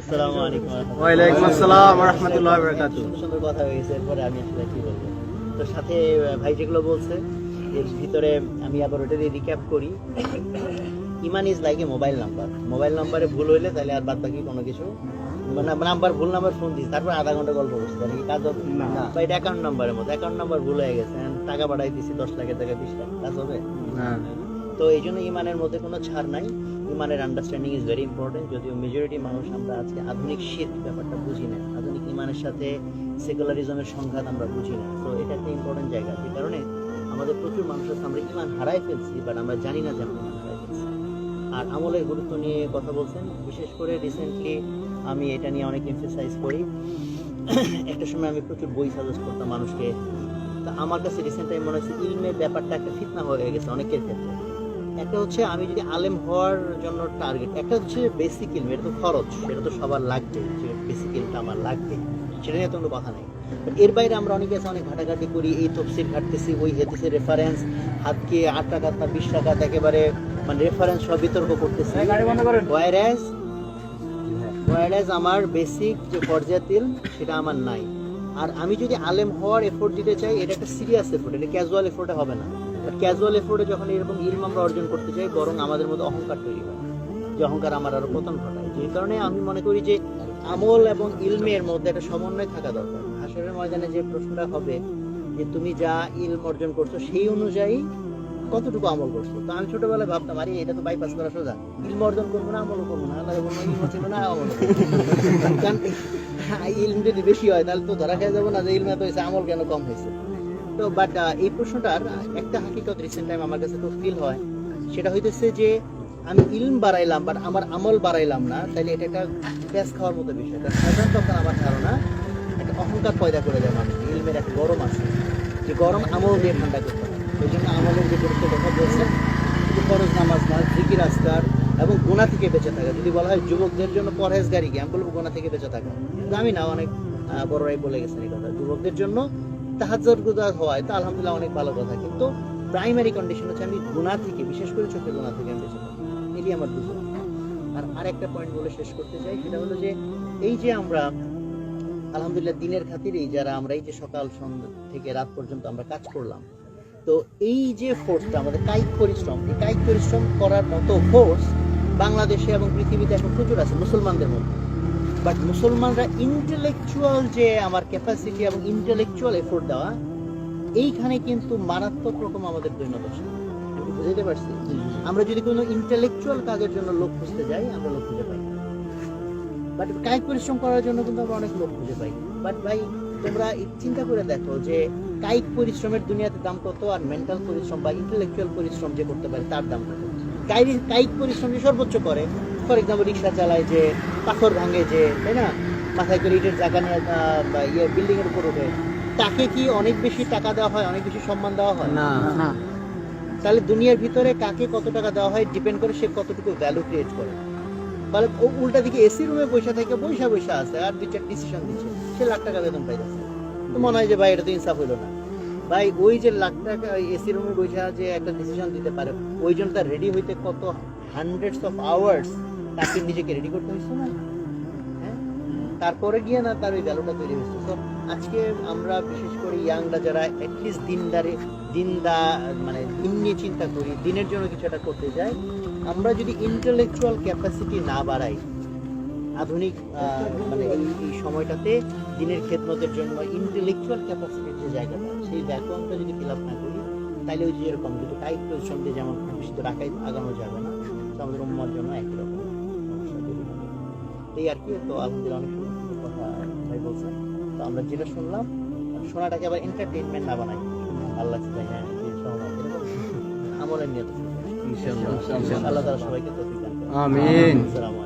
আসসালামু আলাইকুম ওয়া ওয়ালাইকুম আসসালাম ওয়া রাহমাতুল্লাহি সুন্দর সুন্দর কথা হয়েছে এরপরে আমি আসলে কি বলব? তো সাথে ভাই যেগুলো বলছে এর ভিতরে আমি আবার ওটা রিক্যাপ করি। ইমান is like a mobile number mobile নাম্বারে ভুল হইলে তাহলে আর বাদ বাকি কোনো কিছু মানে নাম্বার ভুল নাম্বার ফোন দিস। তারপর আধা ঘণ্টা গল্প করছি তাহলে কাজ বা এটা অ্যাকাউন্ট নাম্বারের মতো অ্যাকাউন্ট নাম্বার ভুল হয়ে গেছে। টাকা পাঠাই দিছি দশ লাখের টাকা বিশ লাখ। কাজ হবে? তো এই জন্য ইমানের মধ্যে কোনো ছাড় নাই। ইমানের আন্ডারস্ট্যান্ডিং ইজ ভেরি ইম্পর্টেন্ট যদিও মেজরিটি মানুষ আমরা আজকে আধুনিক শীত ব্যাপারটা বুঝি না। আধুনিক ইমানের সাথে সেকুলারিজমের সংঘাত আমরা বুঝি না। তো এটা একটা ইম্পর্টেন্ট জায়গা। যে কারণে আমাদের প্রচুর মানুষ আছে, আমরা ইমান হারাই ফেলছি বাট আমরা জানি না যে আমরা ইমান হারাই ফেলছি। আর আমলের গুরুত্ব নিয়ে কথা বলছেন। বিশেষ করে রিসেন্টলি আমি এটা নিয়ে অনেক এমফেসাইজ করি। একটা সময় আমি প্রচুর বই সাজেস্ট করতাম মানুষকে। তা আমার কাছে রিসেন্ট টাইম মনে হচ্ছে ইলমের ব্যাপারটা একটা ফিতনা হয়ে গেছে অনেকের ক্ষেত্রে। একটা হচ্ছে আমি যদি আলেম হওয়ার জন্য টার্গেট একটা হচ্ছে বেসিক ইলম এটা তো খরচ সেটা তো সবার লাগবে যে বেসিক ইলমটা আমার লাগবে সেটা নিয়ে তো কোনো কথা নেই। এর বাইরে আমরা অনেকে আছে অনেক ঘাটাঘাটি করি এই তফসিল ঘাটতেছি ওই হেতেছে রেফারেন্স হাতকে আট টাকা না বিশ টাকা একেবারে মানে রেফারেন্স সব বিতর্ক করতেছি। ওয়াইরাস ওয়াইরাস আমার বেসিক যে পর্যায়তিল সেটা আমার নাই। আর আমি যদি আলেম হওয়ার এফোর্ট দিতে চাই এটা একটা সিরিয়াস এফোর্ট এটা ক্যাজুয়াল এফোর্টে হবে না। ক্যাজুয়াল এফোর্টে যখন এরকম ইলম আমরা অর্জন করতে চাই বরং আমাদের মধ্যে অহংকার তৈরি হয়। যে অহংকার আমার আরও পতন ঘটায়। যে কারণে আমি মনে করি যে আমল এবং ইলমের মধ্যে একটা সমন্বয় থাকা দরকার। হাসরের ময়দানে যে প্রশ্নটা হবে যে তুমি যা ইলম অর্জন করছ সেই অনুযায়ী কতটুকু আমল করছ? তো আমি ছোটবেলায় ভাবতাম, আরে, এটা তো বাইপাস করা সোজা। ইলম অর্জন করব না, আমলও করব না। আল্লাহ বলব ইলম ছিল না আমল কারণ ইলম যদি বেশি হয়, তাহলে তো ধরা খেয়ে যাব না যে ইলম এত হয়েছে, আমল কেন কম হয়েছে? তো বাট এই প্রশ্নটার একটা হাকিকত রিসেন্ট টাইম আমার কাছে তো ফিল হয়। সেটা হইতেছে যে, আমি ইলম বাড়াইলাম বাট আমার আমল বাড়াইলাম না তাহলে এটা একটা প্যাস খাওয়ার মতো বিষয়। কারণ সাধারণ তখন আমার ধারণা, একটা অহংকার পয়দা করে দেয় মানুষ। ইলমের একটা গরম আছে, যে গরম আমল দিয়ে ঠান্ডা করতে হয়। ওই জন্য আমলের যে গুরুত্ব কথা বলছেন ফরজ নামাজ নয় জিকির আসকার এবং গোনা থেকে বেঁচে থাকা। যদি বলা হয় যুবকদের জন্য পরহেজগারি কি আমি বলব গোনা থেকে বেঁচে থাকা। আমি না, অনেক বড়রাই বলে গেছেন এই কথা। যুবকদের জন্য হওয়ায় তো আলহামদুলিল্লাহ অনেক ভালো কথা। কিন্তু প্রাইমারি কন্ডিশন হচ্ছে আমি গুনাহ থেকে, বিশেষ করে চোখের গুনাহ থেকে আমি বেঁচে এটি আমার আর আরেকটা পয়েন্ট বলে শেষ করতে চাই, সেটা হলো যে এই যে আমরা আলহামদুলিল্লাহ দিনের খাতিরেই যারা আমরা এই যে সকাল, সন্ধ্যা থেকে রাত পর্যন্ত আমরা কাজ করলাম, তো এই যে ফোর্সটা আমাদের কায়িক পরিশ্রম, এই কায়িক পরিশ্রম করার মতো ফোর্স বাংলাদেশে এবং পৃথিবীতে এখন প্রচুর আছে, মুসলমানদের মধ্যে। বাট মুসলমানরা ইন্টেলেকচুয়াল যে আমার ক্যাপাসিটি এবং ইন্টেলেকচুয়াল এফোর্ট দেওয়া এইখানে কিন্তু মারাত্মক রকম আমাদের দৈন্যদশা বুঝতে পারছি? আমরা যদি কোনো ইন্টেলেকচুয়াল কাজের জন্য লোক খুঁজতে যাই আমরা লোক খুঁজে পাই। বাট কায়িক পরিশ্রম করার জন্য কিন্তু আমরা অনেক লোক খুঁজে পাই। বাট ভাই তোমরা চিন্তা করে দেখো যে কায়িক পরিশ্রমের দুনিয়াতে দাম কত আর মেন্টাল পরিশ্রম বা ইন্টেলেকচুয়াল পরিশ্রম যে করতে পারে তার দাম কত? কায়িক পরিশ্রম যে সর্বোচ্চ করে ফর এক্সাম্পল রিক্সা চালায় যে পাথর ভাঙে যে তাই না? মাথায় করে ইটের জায়গা নিয়ে ইয়ে বিল্ডিং এর উপর ওঠে। তাকে কি অনেক বেশি টাকা দেওয়া হয় অনেক বেশি সম্মান দেওয়া হয়? না। না। তাহলে দুনিয়ার ভিতরে কাকে কত টাকা দেওয়া হয় ডিপেন্ড করে সে কতটুকু ভ্যালু ক্রিয়েট করে। তাহলে ও উল্টা দিকে এসি রুমে পয়সা থেকে পয়সা পয়সা আছে আর দুই চার ডিসিশন দিচ্ছে। সে লাখ টাকা বেতন পাইতেছে। তো মনে হয় যে ভাই এটা তো ইনসাফ হইল না। ভাই ওই যে লাখ টাকা এসি রুমে বসে যে একটা ডিসিশন দিতে পারে। ওই জন্য তার রেডি হইতে কত হান্ড্রেডস অফ আওয়ার্স তাকে নিজেকে রেডি করতে হয়েছে, না? হ্যাঁ? তারপরে গিয়ে না তার ওই ভ্যালুটা তৈরি হয়েছে। তো আজকে আমরা বিশেষ করে ইয়াংরা যারা অ্যাটলিস্ট দিনদারে, দিনদা মানে দিন নিয়ে চিন্তা করি, দিনের জন্য কিছু একটা করতে যাই, আমরা যদি ইন্টেলেকচুয়াল ক্যাপাসিটি না বাড়াই, আধুনিক মানে এই সময়টাতে দিনের খেদমতের জন্য ইন্টেলেকচুয়াল ক্যাপাসিটির যে জায়গাটা, সেই ব্যাকগ্রাউন্ডটা যদি ফিল আপ না করি তাহলে ওই যে এরকম, কিন্তু টাইট পরিশ্রম দিয়ে যেমন খুব বেশি তো রাখাই আগানো যাবে না। আমাদের উম্মার জন্য একই রকম। এই আর কি তো আলহামদুলিল্লাহ অনেক সুন্দর সুন্দর কথা ভাই বলছেন। তো আমরা যেটা শুনলাম শোনাটাকে আবার এন্টারটেইনমেন্ট না বানাই। আল্লাহ হ্যাঁ আমলের নিয়ত। আল্লাহ তারা সবাইকে আমিন। আসসালামু